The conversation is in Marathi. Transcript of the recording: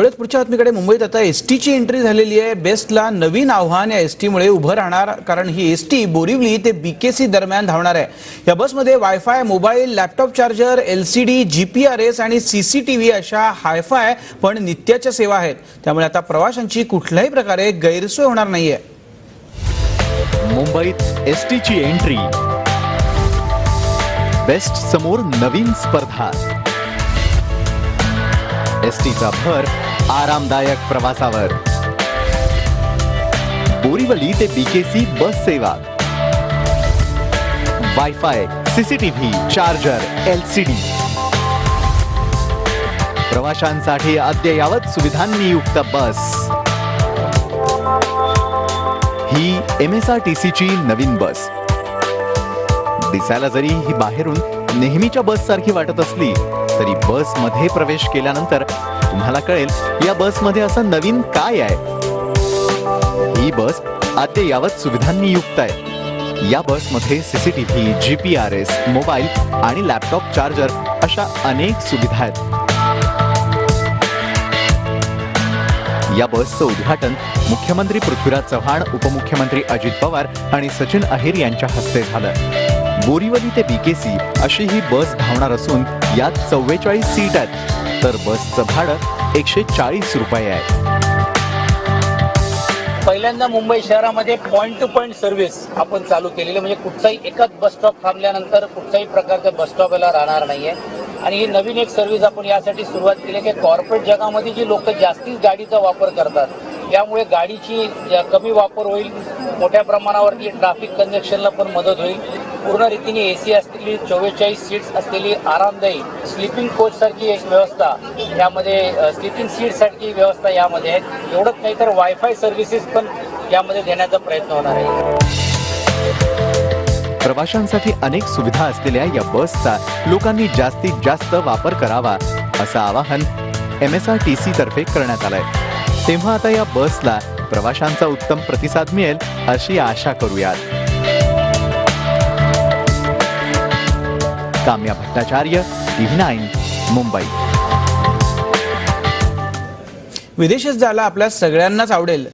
वळत पुढच्या बातमीकडे मुंबईत आता एस टीची एंट्री झालेली आहे. बेस्टला नवीन आव्हान या एस टीमुळे उभं राहणार कारण ही एस टी बोरिवली ते बीकेसी दरम्यान धावणार आहे. या बसमध्ये WiFi mobile laptop charger L C D G P R S आणि सी सी टी व्ही अशा हायफाय पण नित्याच्या सेवा आहेत. त्यामुळे आता प्रवाशांची कुठल्याही प्रकारे गैरसोय होणार नाहीये. मुंबईत एस टीची एंट्री बेस्ट समोर नवीन स्पर्धा. एसटीचा भर आरामदायक प्रवासावर. बोरीवली ते बीकेसी बस सेवा. वायफाय सीसीटीव्ही चार्जर एलसीडी प्रवाशांसाठी अद्ययावत सुविधांनी युक्त बस. ही एम एस आर टी सीची नवीन बस. दिसायला जरी ही बाहेरून नेहमीच्या बस सारखी वाटत असली तरी बसमध्ये प्रवेश केल्यानंतर तुम्हाला कळेल या बसमध्ये असं नवीन काय आहे? ही बस अद्ययावत सुविधांनी युक्त आहे. या बसमध्ये CCTV G P R S mobile आणि लॅपटॉप चार्जर अशा अनेक सुविधा आहेत. या बसचं उद्घाटन मुख्यमंत्री पृथ्वीराज चव्हाण उपमुख्यमंत्री अजित पवार आणि सचिन अहिर यांच्या हस्ते झालं. बोरीवली ते बीकेसी अशी ही बस धावणार असून यात चव्वेचाळीस सीट आहेत. तर बसचं भाडं एकशे चाळीस रुपये आहे. पहिल्यांदा मुंबई शहरामध्ये पॉईंट टू पॉईंट सर्व्हिस आपण चालू केलेली म्हणजे कुठचाही एकच बस स्टॉप थांबल्यानंतर कुठच्याही प्रकारचा बस स्टॉपला राहणार नाहीये. आणि ही नवीन एक सर्व्हिस आपण यासाठी सुरुवात केली आहे की कॉर्पोरेट जगामध्ये जी लोक जास्तीच गाडीचा वापर करतात त्यामुळे गाडीची कमी वापर होईल मोठ्या प्रमाणावरती ट्रॅफिक कंजेक्शनला पण मदत होईल. पूर्ण रीतीने ए सी असलेली चव्वेचाळीस सीट्स असलेली आरामदायी स्लीपिंग कोच सारखी एक व्यवस्था. यामध्ये स्लिपिंग सीट सारखी व्यवस्था यामध्ये आहे एवढंच नाही तर वायफाय सर्व्हिसेस पण यामध्ये देण्याचा प्रयत्न होणार आहे. प्रवाशांसाठी अनेक सुविधा असलेल्या या बसचा लोकांनी जास्तीत जास्त वापर करावा असं आवाहन M S R T C तर्फे करण्यात आलंय. तेव्हा आता या बसला प्रवाशांचा उत्तम प्रतिसाद मिळेल अशी आशा करूयात. Kamya Bhattacharya TV nine Mumbai. विदेशात जायला आपल्या सगळ्यांनाच आवडेल.